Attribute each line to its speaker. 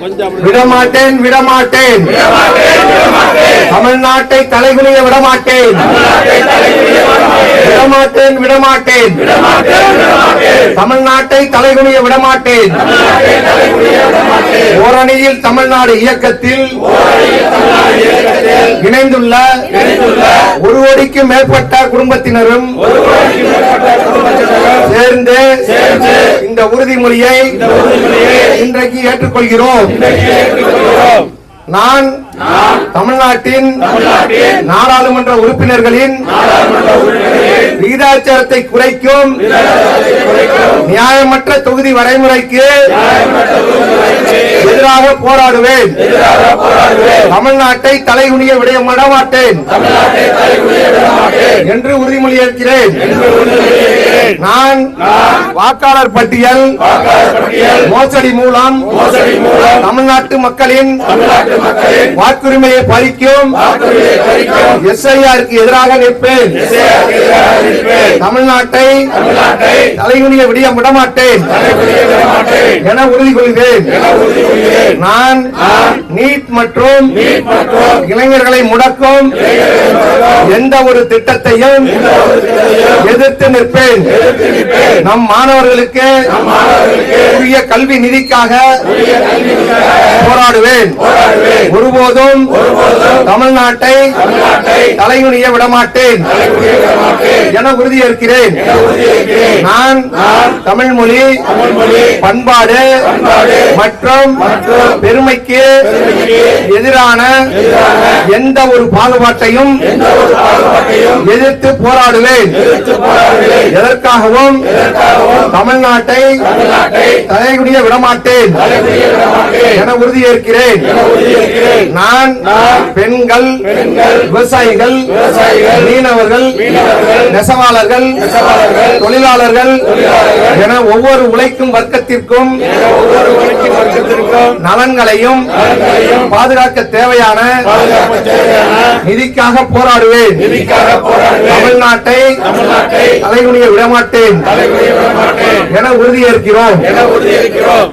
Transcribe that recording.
Speaker 1: விடமாட்டேன் விடமாட்டேன். தமிழ்நாட்டை தலைகுனிய விடமாட்டேன். விடமாட்டேன். விடமாட்டேன் தமிழ்நாட்டை தலைகுனிய விடமாட்டேன். ஓரணியில் தமிழ்நாடு இயக்கத்தில் இணைந்துள்ள ஒரு கோடிக்கு மேற்பட்ட குடும்பத்தினரும் சேர்ந்து இந்த உறுதிமொழியை இன்றைக்கு ஏற்றுக்கொள்கிறோம். நான் தமிழ்நாட்டின் நாடாளுமன்ற உறுப்பினர்களின் விகிதாச்சாரத்தை குறைக்கும் நியாயமற்ற தொகுதி வரைமுறைக்கு எதிராக போராடுவேன். தமிழ்நாட்டை தலைகுனிய விட விடமாட்டேன் என்று உறுதிமொழி ஏற்கிறேன். நான் வாக்காளர் பட்டியல் மோசடி மூலம் தமிழ்நாட்டு மக்களின் வாக்குரிமையை பறிக்கும் எஸ்ஐஆருக்கு எதிராக நிற்பேன். தமிழ்நாட்டை தலைகுனிய விடிய விடமாட்டேன். என உறுதி கொள்கிறேன் நான் நீட் மற்றும் இளைஞர்களை முடக்கும் எந்த ஒரு திட்டத்தையும் எதிர்த்து நிற்பேன். நம் மாணவர்களுக்கு உரிய கல்வி நிதிக்காக போராடுவேன். ஒருபோதும் தமிழ்நாட்டை தலையுனிய விடமாட்டேன். என உறுதியேற்கிறேன். நான் தமிழ் மொழி பண்பாடு மற்றும் பெருமைக்கு எதிரான எந்த ஒரு பாகுபாட்டையும் எதிர்த்து போராடுவேன். எதற்காகவும் தமிழ்நாட்டை தலைகுனிய விடமாட்டேன். என உறுதியேற்கிறேன். நான் பெண்கள் விவசாயிகள் மீனவர்கள் நெசவாளர்கள் தொழிலாளர்கள் என ஒவ்வொரு உழைக்கும் வர்க்கத்திற்கும் நலன்களையும் பாதுகாக்க தேவையான நிதிக்காக போராடுவேன். தமிழ்நாட்டை தலைகுனிய விடமாட்டேன் என உறுதியேற்கிறோம்.